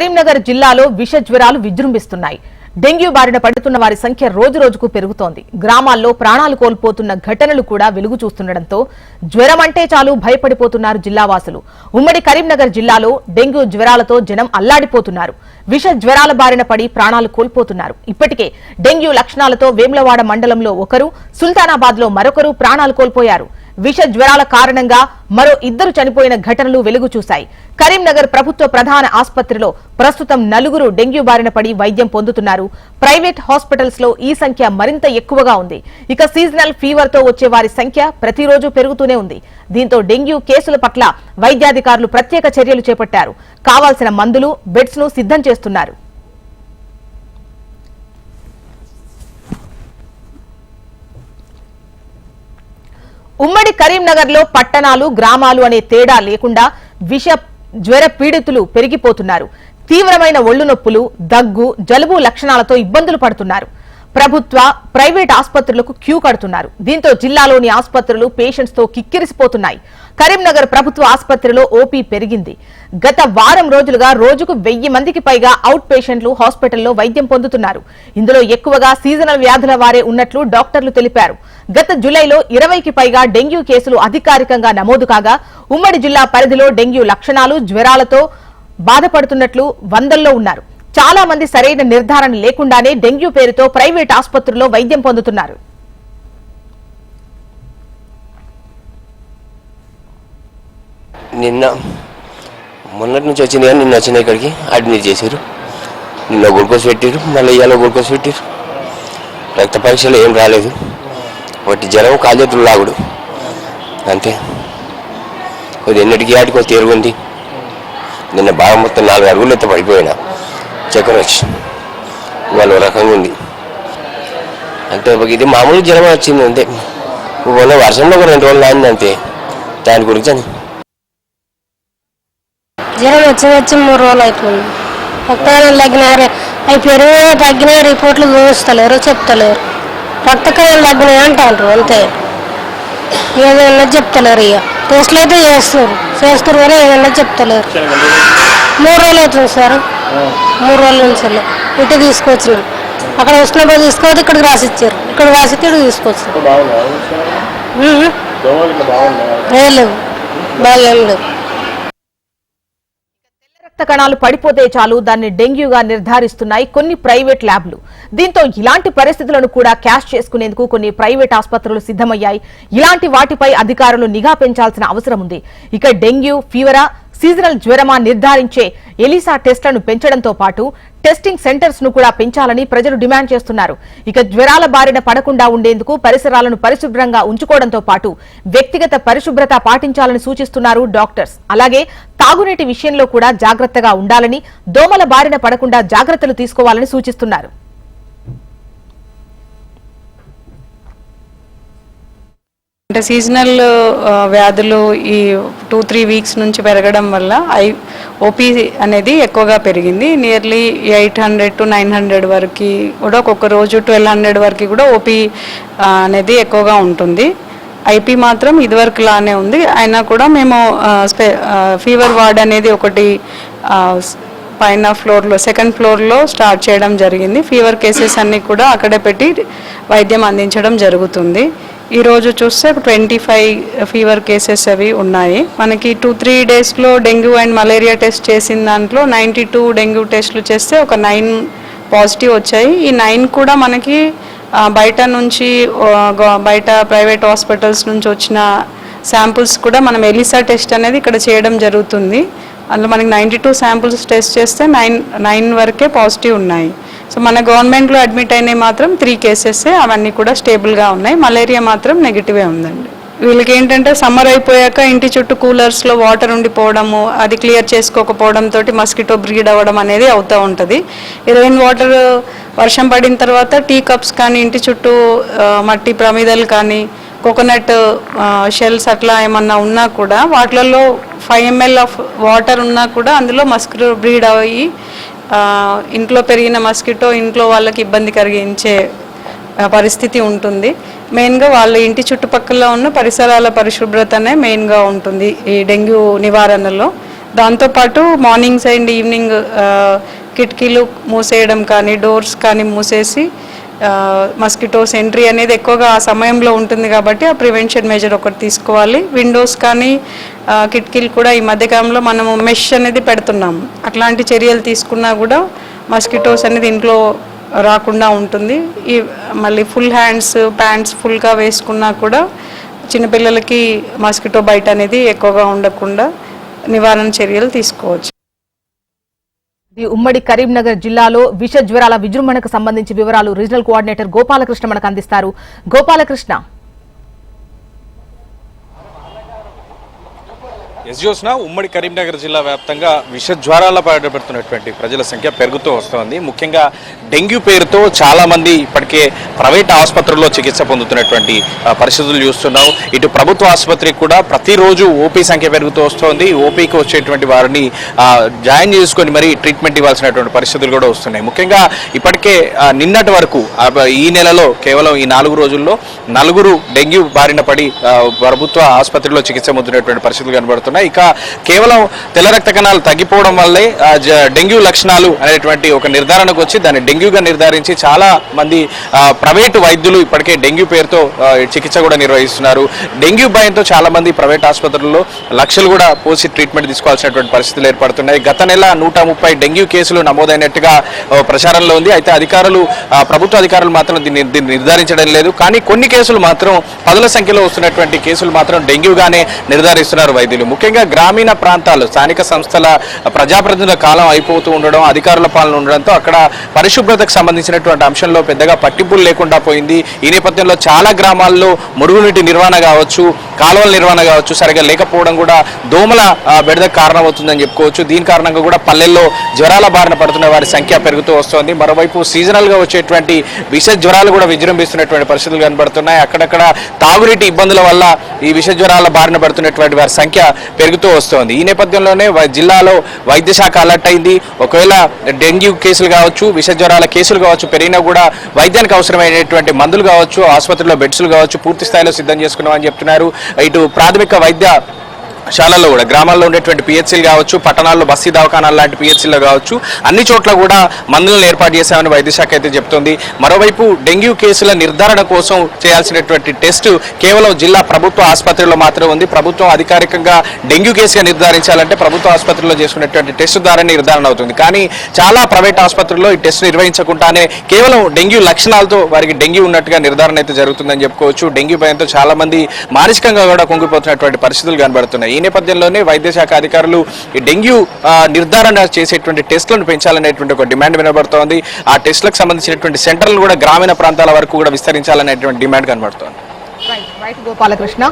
కరీంనగర్ జిల్లాలో విష జ్వరాలు విజృంభిస్తున్నాయి. డెంగ్యూ బారిన పడుతున్న వారి సంఖ్య రోజు రోజుకు పెరుగుతోంది. గ్రామాల్లో ప్రాణాలు కోల్పోతున్న ఘటనలు కూడా వెలుగు చూస్తుండటంతో జ్వరం అంటే చాలు భయపడిపోతున్నారు జిల్లావాసులు. ఉమ్మడి కరీంనగర్ జిల్లాలో డెంగ్యూ జ్వరాలతో జనం అల్లాడిపోతున్నారు. విష జ్వరాల బారిన పడి ప్రాణాలు కోల్పోతున్నారు. ఇప్పటికే డెంగ్యూ లక్షణాలతో వేములవాడ మండలంలో ఒకరు సుల్తానాబాద్లో మరొకరు ప్రాణాలు కోల్పోయారు. విష జ్వరాల కారణంగా మరో ఇద్దరు చనిపోయిన ఘటనలు వెలుగు చూశాయి కరీంనగర్ ప్రభుత్వ ప్రధాన ఆసుపత్రిలో ప్రస్తుతం నలుగురు డెంగ్యూ బారిన పడి వైద్యం పొందుతున్నారు. ప్రైవేట్ హాస్పిటల్స్లో ఈ సంఖ్య మరింత ఎక్కువగా ఉంది. ఇక సీజనల్ ఫీవర్తో వచ్చే వారి సంఖ్య ప్రతిరోజు పెరుగుతూనే ఉంది. దీంతో డెంగ్యూ కేసుల పట్ల వైద్యాధికారులు ప్రత్యేక చర్యలు చేపట్టారు. కావాల్సిన మందులు బెడ్స్ను సిద్ధం చేస్తున్నారు. ఉమ్మడి కరీంనగర్లో పట్టణాలు గ్రామాలు అనే తేడా లేకుండా విష జ్వర పీడితులు పెరిగిపోతున్నారు. తీవ్రమైన ఒళ్ళు నొప్పులు దగ్గు జలుబు లక్షణాలతో ఇబ్బందులు పడుతున్నారు. ప్రభుత్వ ప్రైవేట్ ఆసుపత్రులకు క్యూ కడుతున్నారు. దీంతో జిల్లాలోని ఆసుపత్రులు పేషెంట్స్తో కిక్కిరిసిపోతున్నాయి. కరీంనగర్ ప్రభుత్వ ఆసుపత్రిలో ఓపీ పెరిగింది. గత వారం రోజులుగా రోజుకు వెయ్యి మందికి పైగా అవుట్ పేషెంట్లు హాస్పిటల్లో వైద్యం పొందుతున్నారు. ఇందులో ఎక్కువగా సీజనల్ వ్యాధుల వారే ఉన్నట్లు డాక్టర్లు తెలిపారు. గత జులైలో ఇరవైకి పైగా డెంగ్యూ కేసులు అధికారికంగా నమోదు కాగా ఉమ్మడి జిల్లా పరిధిలో డెంగ్యూ లక్షణాలు జ్వరాలతో బాధపడుతున్నట్లు వందల్లో ఉన్నారు. చాలా మంది సరైన నిర్ధారణ లేకుండానే డెంగ్యూ పేరుతో ప్రైవేట్ ఆసుపత్రుల్లో వైద్యం పొందుతున్నారు. నిన్న మొన్నటి నుంచి వచ్చింది కానీ నిన్న వచ్చిన ఇక్కడికి అడ్మిట్ చేశారు నిన్న గ్లూకోజ్ పెట్టారు మళ్ళీ ఇవాళ గ్లూకోజ్ పెట్టారు రక్త పరీక్షలు ఏం రాలేదు. వాటి జ్వరం కాజేతులు లాగుడు. అంతే. కొద్ది ఎన్నటికి ఆటికో తీరుగుంది నిన్న బాగా మొత్తం నాలుగు అడుగులు అయితే పడిపోయినా. చక్కెర వచ్చి. ఇవాళ రకంగా ఉంది. అంటే ఇది మామూలు జ్వరం వచ్చింది అంతే. మొన్న వర్షంలో ఒక రెండు రోజులు అంతే. దాని గురించి అని. జ్వరం వచ్చి వచ్చి మూడు రోజులు అయిపోయింది. రక్తకణాలు తగ్గినారు. అవి పెరిగి తగ్గిన రిపోర్ట్లు చూస్తలేరు చెప్తలేరు. రక్తకణాలు తగ్గినాయి అంటారు అంతే. ఏదైనా చెప్తలేరు ఇక. టెస్ట్లు అయితే చేస్తారు చేస్తారు కానీ ఏదైనా చెప్తలేరు. మూడు రోజులు అవుతుంది సార్. మూడు రోజుల నుంచి. ఇటు తీసుకొచ్చినాం అక్కడ ఉష్ణోగ్రత తీసుకోవద్దు ఇక్కడికి రాసిచ్చారు. ఇక్కడ రాసిస్తే ఇక్కడికి తీసుకొచ్చారు ఉహు. ఏం లేవు బాగా ఏం లేవు రక్త కణాలు పడిపోతే చాలు దాన్ని డెంగ్యూగా నిర్ధారిస్తున్నాయి కొన్ని ప్రైవేట్ ల్యాబ్లు. దీంతో ఇలాంటి పరిస్థితులను కూడా క్యాష్ చేసుకునేందుకు కొన్ని ప్రైవేట్ ఆసుపత్రులు సిద్ధమయ్యాయి. ఇలాంటి వాటిపై అధికారులు నిఘా పెంచాల్సిన అవసరం ఉంది. ఇక డెంగ్యూ ఫీవరా సీజనల్ జ్వరమా నిర్ధారించే ఎలిసా టెస్టులను పెంచడంతో పాటు టెస్టింగ్ సెంటర్స్ను కూడా పెంచాలని ప్రజలు డిమాండ్ చేస్తున్నారు. ఇక జ్వరాల బారిన పడకుండా ఉండేందుకు పరిసరాలను పరిశుభ్రంగా ఉంచుకోవడంతో పాటు వ్యక్తిగత పరిశుభ్రత పాటించాలని సూచిస్తున్నారు డాక్టర్స్. అలాగే తాగునీటి విషయంలో కూడా జాగ్రత్తగా ఉండాలని దోమల బారిన పడకుండా జాగ్రత్తలు తీసుకోవాలని సూచిస్తున్నారు. అంటే సీజనల్ వ్యాధులు ఈ టూ త్రీ వీక్స్ నుంచి పెరగడం వల్ల ఐ ఓపీ అనేది ఎక్కువగా పెరిగింది. Nearly eight hundred to nine hundred వరకు కూడా ఒక్కొక్క రోజు ట్వెల్వ్ హండ్రెడ్ వరకు కూడా ఓపీ అనేది ఎక్కువగా ఉంటుంది. ఐపీ మాత్రం ఇదివరకు లానే ఉంది. అయినా కూడా మేము స్పె ఫీవర్ వార్డ్ అనేది ఒకటి పైన ఫ్లోర్లో సెకండ్ ఫ్లోర్లో స్టార్ట్ చేయడం జరిగింది. ఫీవర్ కేసెస్ అన్నీ కూడా అక్కడే పెట్టి వైద్యం అందించడం జరుగుతుంది. ఈరోజు చూస్తే ట్వంటీ ఫైవ్ ఫీవర్ కేసెస్ అవి ఉన్నాయి. మనకి టూ త్రీ డేస్లో డెంగ్యూ అండ్ మలేరియా టెస్ట్ చేసిన దాంట్లో నైంటీ టూ డెంగ్యూ టెస్ట్లు చేస్తే ఒక నైన్ పాజిటివ్ వచ్చాయి. ఈ నైన్ కూడా మనకి బయట నుంచి బయట ప్రైవేట్ హాస్పిటల్స్ నుంచి వచ్చిన శాంపుల్స్ కూడా మనం ఎలిసా టెస్ట్ అనేది ఇక్కడ చేయడం జరుగుతుంది. అందులో మనకి నైంటీ టూ శాంపుల్స్ టెస్ట్ చేస్తే నైన్ నైన్ వరకే పాజిటివ్ ఉన్నాయి. సో మన గవర్నమెంట్లో అడ్మిట్ అయినవి మాత్రం త్రీ కేసెస్ అవన్నీ కూడా స్టేబుల్గా ఉన్నాయి. మలేరియా మాత్రం నెగిటివే ఉందండి. వీళ్ళకి ఏంటంటే సమ్మర్ అయిపోయాక ఇంటి చుట్టూ కూలర్స్లో వాటర్ ఉండిపోవడము అది క్లియర్ చేసుకోకపోవడం తోటి మస్కిటో బ్రీడ్ అవ్వడం అనేది అవుతూ ఉంటుంది. ఈ రెయిన్ వాటర్ వర్షం పడిన తర్వాత టీ కప్స్ కానీ ఇంటి చుట్టూ మట్టి ప్రమిదలు కానీ కోకోనట్ షెల్స్ అట్లా ఏమన్నా ఉన్నా కూడా వాటిలలో ఫైవ్ ఎంఎల్ ఆఫ్ వాటర్ ఉన్నా కూడా అందులో మస్కిటో బ్రీడ్ అయ్యి ఇంట్లో పెరిగిన మస్కిటో ఇంట్లో వాళ్ళకి ఇబ్బంది కలిగించే పరిస్థితి ఉంటుంది. మెయిన్గా వాళ్ళ ఇంటి చుట్టుపక్కల ఉన్న పరిసరాల పరిశుభ్రతనే మెయిన్గా ఉంటుంది ఈ డెంగ్యూ నివారణలో. దాంతోపాటు మార్నింగ్స్ అండ్ ఈవినింగ్ కిటికీలు మూసేయడం కానీ డోర్స్ కానీ మూసేసి మస్కిటోస్ ఎంట్రీ అనేది ఎక్కువగా ఆ సమయంలో ఉంటుంది కాబట్టి ఆ ప్రివెన్షన్ మెజర్ ఒకటి తీసుకోవాలి. విండోస్ కానీ కిటికీలు కూడా ఈ మధ్యకాలంలో మనము మెష్ అనేది పెడుతున్నాము అట్లాంటి చర్యలు తీసుకున్నా కూడా మస్కిటోస్ అనేది ఇంట్లో రాకుండా ఉంటుంది. ఈ మళ్ళీ ఫుల్ హ్యాండ్స్ ప్యాంట్స్ ఫుల్గా వేసుకున్నా కూడా చిన్నపిల్లలకి మస్కిటో బయట అనేది ఎక్కువగా ఉండకుండా నివారణ చర్యలు తీసుకోవచ్చు. ఉమ్మడి కరీంనగర్ జిల్లాలో విష జ్వరాల విజృంభణకు సంబంధించి వివరాలు రీజనల్ కోఆర్డినేటర్ గోపాలకృష్ణ మనకు అందిస్తారు. గోపాలకృష్ణ. ఎస్ ఉమ్మడి కరీంనగర్ జిల్లా వ్యాప్తంగా విష జ్వరాల బాధపడుతున్నటువంటి ప్రజల సంఖ్య పెరుగుతూ వస్తోంది. ముఖ్యంగా డెంగ్యూ పేరుతో చాలామంది ఇప్పటికే ప్రైవేట్ ఆసుపత్రుల్లో చికిత్స పొందుతున్నటువంటి పరిస్థితులు చూస్తున్నాం ఇటు ప్రభుత్వ ఆసుపత్రికి కూడా ప్రతిరోజు ఓపీ సంఖ్య పెరుగుతూ వస్తోంది. ఓపీకి వచ్చేటువంటి వారిని జాయిన్ చేసుకొని మరి ట్రీట్మెంట్ ఇవ్వాల్సినటువంటి పరిస్థితులు కూడా వస్తున్నాయి. ముఖ్యంగా ఇప్పటికే నిన్నటి వరకు ఈ నెలలో కేవలం ఈ నాలుగు రోజుల్లో నలుగురు డెంగ్యూ బారిన పడి ప్రభుత్వ ఆసుపత్రిలో చికిత్స పొందుతున్నటువంటి పరిస్థితులు కనబడుతున్నాయి. ఇక కేవలం తెల్ల రక్త కణాలు తగ్గిపోవడం వల్లే డెంగ్యూ లక్షణాలు అనేటువంటి ఒక నిర్ధారణకు వచ్చి దాన్ని డెంగ్యూగా నిర్ధారించి చాలా మంది ప్రైవేటు వైద్యులు ఇప్పటికే డెంగ్యూ పేరుతో చికిత్స కూడా నిర్వహిస్తున్నారు. డెంగ్యూ భయంతో చాలా మంది ప్రైవేట్ ఆసుపత్రుల్లో లక్షలు కూడా పోసి ట్రీట్మెంట్ తీసుకోవాల్సినటువంటి పరిస్థితులు ఏర్పడుతున్నాయి. గత నెల నూట ముప్పై డెంగ్యూ కేసులు నమోదైనట్టుగా ప్రచారంలో ఉంది. అయితే అధికారులు ప్రభుత్వ అధికారులు మాత్రం దీన్ని దీన్ని నిర్ధారించడం లేదు. కానీ కొన్ని కేసులు మాత్రం పదుల సంఖ్యలో వస్తున్నటువంటి కేసులు మాత్రం డెంగ్యూగానే నిర్ధారిస్తున్నారు వైద్యులు. ముఖ్యంగా గ్రామీణ ప్రాంతాలు స్థానిక సంస్థల ప్రజాప్రతినిధుల కాలం అయిపోతూ ఉండడం అధికారుల పాలన ఉండడంతో అక్కడ పరిశుభ్రతకు సంబంధించినటువంటి అంశంలో పెద్దగా పట్టింపులు లేకుండా పోయింది. ఈ నేపథ్యంలో చాలా గ్రామాల్లో మురుగునీటి నిర్వహణ కావచ్చు కాలువల నిర్వహణ కావచ్చు సరిగా లేకపోవడం కూడా దోమల బెడదకు కారణమవుతుందని చెప్పుకోవచ్చు. దీని కారణంగా కూడా పల్లెల్లో జ్వరాల బారిన పడుతున్న వారి సంఖ్య పెరుగుతూ వస్తోంది. మరోవైపు సీజనల్గా వచ్చేటువంటి విష జ్వరాలు కూడా విజృంభిస్తున్నటువంటి పరిస్థితులు కనబడుతున్నాయి. అక్కడక్కడ తాగునీటి ఇబ్బందుల వల్ల ఈ విష జ్వరాల బారిన పడుతున్నటువంటి వారి సంఖ్య పెరుగుతూ వస్తోంది. ఈ నేపథ్యంలోనే వై- జిల్లాలో వైద్య శాఖ అలర్ట్ అయింది. ఒకవేళ డెంగ్యూ కేసులు కావచ్చు విష జ్వరాల కేసులు కావచ్చు పెరిగినా కూడా వైద్యానికి అవసరమైనటువంటి మందులు కావచ్చు ఆసుపత్రిలో బెడ్స్లు కావచ్చు పూర్తి స్థాయిలో సిద్ధం చేసుకున్నామని చెప్తున్నారు. ఇటు ప్రాథమిక వైద్య శాలల్లో కూడా. గ్రామాల్లో ఉండేటువంటి పిహెచ్సీలు కావచ్చు పట్టణాల్లో బస్తీ దవాఖానాలు లాంటి పిహెచ్సీలో కావచ్చు అన్ని చోట్ల కూడా మందులను ఏర్పాటు చేశామని వైద్యశాఖ అయితే చెప్తోంది. మరోవైపు డెంగ్యూ కేసుల నిర్ధారణ కోసం చేయాల్సినటువంటి టెస్ట్ కేవలం జిల్లా ప్రభుత్వ ఆసుపత్రిలో మాత్రమే ఉంది. ప్రభుత్వం అధికారికంగా డెంగ్యూ కేసుగా నిర్ధారించాలంటే ప్రభుత్వ ఆసుపత్రిలో చేసుకునేటువంటి టెస్ట్ ద్వారా నిర్ధారణ అవుతుంది. కానీ చాలా ప్రైవేట్ ఆసుపత్రుల్లో ఈ టెస్ట్ నిర్వహించకుండానే కేవలం డెంగ్యూ లక్షణాలతో వారికి డెంగ్యూ ఉన్నట్టుగా నిర్ధారణ అయితే జరుగుతుందని చెప్పుకోవచ్చు. డెంగ్యూ భయంతో చాలా మంది మానసికంగా కూడా కుంగిపోతున్నటువంటి పరిస్థితులు కనబడుతున్నాయి. నేపథ్యంలోనే వైద్య శాఖ అధికారులు ఈ డెంగ్యూ నిర్ధారణ చేసేటువంటి టెస్టులను పెంచాలనేటువంటి ఒక డిమాండ్ వినబడుతోంది. ఆ టెస్టులకు సంబంధించినటువంటి సెంటర్లు కూడా గ్రామీణ ప్రాంతాల వరకు కూడా విస్తరించాలనేటువంటి డిమాండ్ కనబడుతోంది. రైట్ గోపాలకృష్ణ.